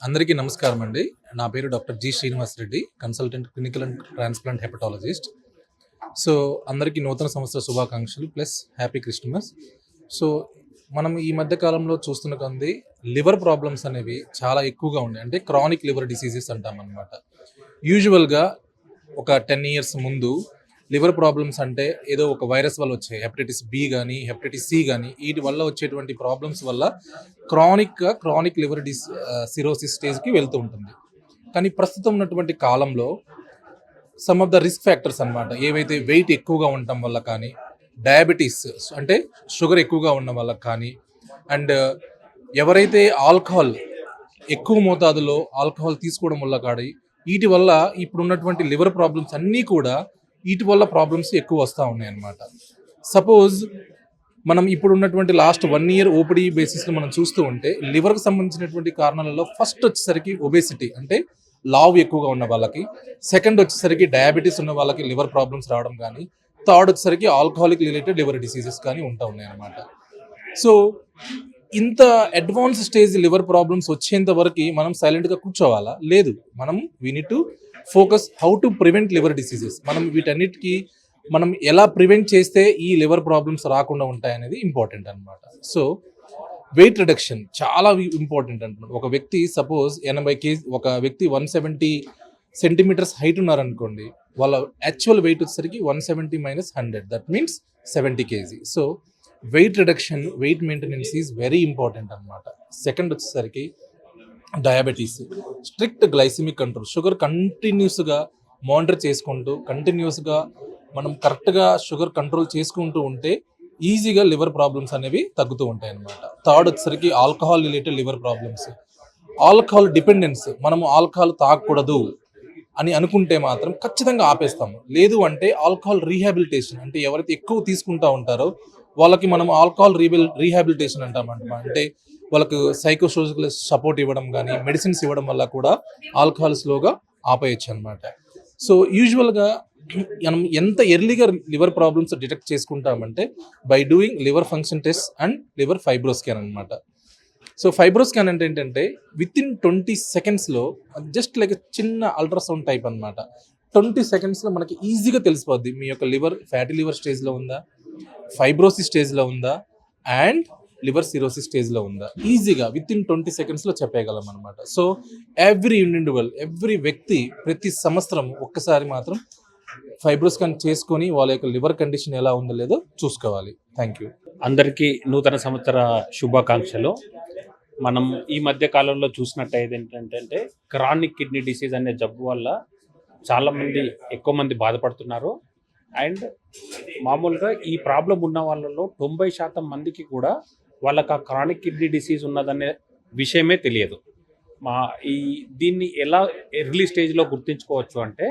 అందరికీ నమస్కారం అండి నా పేరు doctor G Srinivas Reddy consultant clinical and transplant hepatologist. So అందరికీ నూతన సంవత్సర శుభాకాంక్షలు ప్లస్ హ్యాపీ క్రిస్మస్. సో మనం ఈ మధ్య కాలంలో చూస్తున్న కొంది లివర్ ప్రాబ్లమ్స్ అనేవి చాలా ఎక్కువగా ఉన్నాయి. అంటే క్రానిక్ లివర్ డిసీజెస్ అంటాం అనమాట యూజువల్గా ఒక టెన్ ఇయర్స్ ముందు లివర్ ప్రాబ్లమ్స్ అంటే ఏదో ఒక వైరస్ వల్ల వచ్చే హెపటైటిస్ బి కానీ హెపటైటిస్ సి కానీ వీటి వల్ల వచ్చేటువంటి ప్రాబ్లమ్స్ వల్ల క్రానిక్గా క్రానిక్ లివర్ డిస్ సిరోసిస్ స్టేజ్కి వెళ్తూ ఉంటుంది. కానీ ప్రస్తుతం ఉన్నటువంటి కాలంలో some of the risk factors అన్నమాట. ఏవైతే వెయిట్ ఎక్కువగా ఉండటం వల్ల కానీ డయాబెటీస్ అంటే షుగర్ ఎక్కువగా ఉన్న వల్ల కానీ అండ్ ఎవరైతే ఆల్కహాల్ ఎక్కువ మోతాదులో ఆల్కహాల్ తీసుకోవడం వల్ల కాడి వీటి వల్ల ఇప్పుడు ఉన్నటువంటి లివర్ ప్రాబ్లమ్స్ అన్నీ కూడా వీటి వల్ల ప్రాబ్లమ్స్ ఎక్కువ వస్తూ ఉన్నాయి అన్నమాట సపోజ్ మనం ఇప్పుడు ఉన్నటువంటి లాస్ట్ వన్ ఇయర్ ఓపిడి బేసిస్లో మనం చూస్తూ ఉంటే లివర్కి సంబంధించినటువంటి కారణాలలో ఫస్ట్ వచ్చేసరికి ఒబేసిటీ అంటే లావ్ ఎక్కువగా ఉన్న వాళ్ళకి సెకండ్ వచ్చేసరికి డయాబెటీస్ ఉన్న వాళ్ళకి లివర్ ప్రాబ్లమ్స్ రావడం కానీ థర్డ్ వచ్చేసరికి ఆల్కహాలిక్ రిలేటెడ్ లివర్ డిసీజెస్ కానీ ఉంటా ఉన్నాయన్నమాట. సో ఇంత అడ్వాన్స్ స్టేజ్ లివర్ ప్రాబ్లమ్స్ వచ్చేంత వరకు మనం సైలెంట్గా కూర్చోవాలా? లేదు. మనం we need to focus how to prevent liver diseases మనం వీటన్నిటికీ మనం ఎలా ప్రివెంట్ చేస్తే ఈ లివర్ ప్రాబ్లమ్స్ రాకుండా ఉంటాయనేది ఇంపార్టెంట్ అనమాట సో వెయిట్ రిడక్షన్ చాలా ఇంపార్టెంట్ అంటున్నాడు ఒక వ్యక్తి సపోజ్ ఎనభై కేజీ ఒక వ్యక్తి వన్ సెవెంటీ సెంటీమీటర్స్ హైట్ ఉన్నారనుకోండి వాళ్ళ యాక్చువల్ వెయిట్ వచ్చేసరికి one seventy minus hundred. That means seventy KG. So weight reduction weight maintenance is very important అనమాట సెకండ్ వచ్చేసరికి diabetes strict glycaemic control sugar కంటిన్యూస్గా మానిటర్ చేసుకుంటూ కంటిన్యూస్గా మనం కరెక్ట్గా షుగర్ కంట్రోల్ చేసుకుంటూ ఉంటే ఈజీగా లివర్ ప్రాబ్లమ్స్ అనేవి తగ్గుతూ ఉంటాయి అన్నమాట. థర్డ్ వచ్చేసరికి alcohol related liver problems alcohol dependence మనము ఆల్కహాల్ తాగకూడదు అని అనుకుంటే మాత్రం ఖచ్చితంగా ఆపేస్తాము. లేదు అంటే ఆల్కహాల్ రీహాబిలిటేషన్ అంటే ఎవరైతే ఎక్కువ తీసుకుంటా ఉంటారో వాళ్ళకి మనం ఆల్కహాల్ రీబిల్ రీహాబిలిటేషన్ అంటామంట అంటే. వాళ్ళకు సైకోసోషల్ సపోర్ట్ ఇవ్వడం కానీ మెడిసిన్స్ ఇవ్వడం వల్ల కూడా ఆల్కహాల్ స్లోగా ఆపేయచ్చు అనమాట సో యూజువల్గా మనం ఎంత ఎర్లీగా liver problems detect చేసుకుంటామంటే by doing liver function test and liver fibro scan అనమాట సో ఫైబ్రో స్కాన్ అంటే ఏంటంటే విత్ ఇన్ ట్వంటీ సెకండ్స్లో జస్ట్ లైక్ చిన్న అల్ట్రాసౌండ్ టైప్ అనమాట ట్వంటీ సెకండ్స్లో మనకి ఈజీగా తెలిసిపోద్ది మీ యొక్క లివర్ ఫ్యాటీ లివర్ స్టేజ్లో ఉందా? ఫైబ్రోసిస్ స్టేజ్లో ఉందా? అండ్ లివర్ సిరోసిస్ స్టేజ్లో ఉందా? ఈజీగా విత్ ఇన్ ట్వంటీ సెకండ్స్లో చెప్పేయగలం అనమాట సో ఎవ్రీ ఇండివిజువల్ ఎవ్రీ వ్యక్తి ప్రతి సంవత్సరం ఒక్కసారి మాత్రం ఫైబ్రోస్కాన్ చేసుకొని వాళ్ళ యొక్క లివర్ కండిషన్ ఎలా ఉందో లేదో చూసుకోవాలి. Thank you. అందరికీ నూతన సంవత్సర శుభాకాంక్షలు. మనం ఈ మధ్య కాలంలో చూసినట్టయితే ఏంటంటే క్రానిక్ కిడ్నీ డిసీజ్ అనే జబ్బు వల్ల చాలామంది ఎక్కువ మంది బాధపడుతున్నారు. అండ్ మామూలుగా ఈ ప్రాబ్లం ఉన్న వాళ్ళలో తొంభై శాతం మందికి కూడా వాళ్ళకి ఆ క్రానిక్ కిడ్నీ డిసీజ్ ఉన్నదనే విషయమే తెలియదు. మా ఈ దీన్ని ఎలా ఎర్లీ స్టేజ్లో గుర్తించుకోవచ్చు అంటే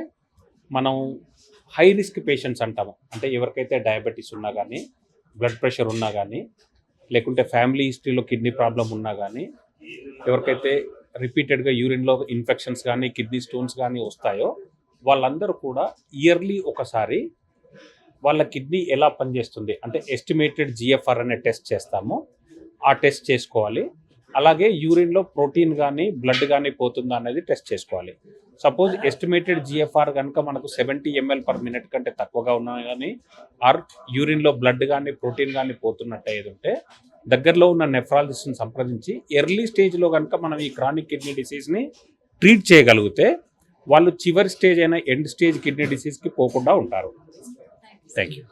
మనం హై రిస్క్ పేషెంట్స్ అంటాము అంటే ఎవరికైతే డయాబెటీస్ ఉన్నా కానీ బ్లడ్ ప్రెషర్ ఉన్నా కానీ లేకుంటే ఫ్యామిలీ హిస్టరీలో కిడ్నీ ప్రాబ్లం ఉన్నా కానీ ఎవరికైతే రిపీటెడ్గా యూరిన్లో ఇన్ఫెక్షన్స్ కానీ కిడ్నీ స్టోన్స్ కానీ వస్తాయో వాళ్ళందరూ కూడా ఇయర్లీ ఒకసారి వాళ్ళ కిడ్నీ ఎలా పనిచేస్తుంది? అంటే ఎస్టిమేటెడ్ జిఎఫ్ఆర్ అనే టెస్ట్ చేస్తాము. ఆ టెస్ట్ చేసుకోవాలి. అలాగే యూరిన్లో ప్రోటీన్ కానీ బ్లడ్ కానీ పోతుందా అనేది టెస్ట్ చేసుకోవాలి. సపోజ్ ఎస్టిమేటెడ్ జిఎఫ్ఆర్ కనుక మనకు సెవెంటీ ఎంఎల్ పర్ మినిట్ కంటే తక్కువగా ఉన్నా కానీ ఆర్ యూరిన్లో బ్లడ్ కానీ ప్రోటీన్ కానీ పోతున్నట్టు ఏది ఉంటే దగ్గరలో ఉన్న నెఫ్రాలజిస్ట్ని సంప్రదించి ఎర్లీ స్టేజ్లో కనుక మనం ఈ క్రానిక్ కిడ్నీ డిసీజ్ని ట్రీట్ చేయగలిగితే వాళ్ళు చివరి స్టేజ్ అయిన ఎండ్ స్టేజ్ కిడ్నీ డిసీజ్కి పోకుండా ఉంటారు. Thank you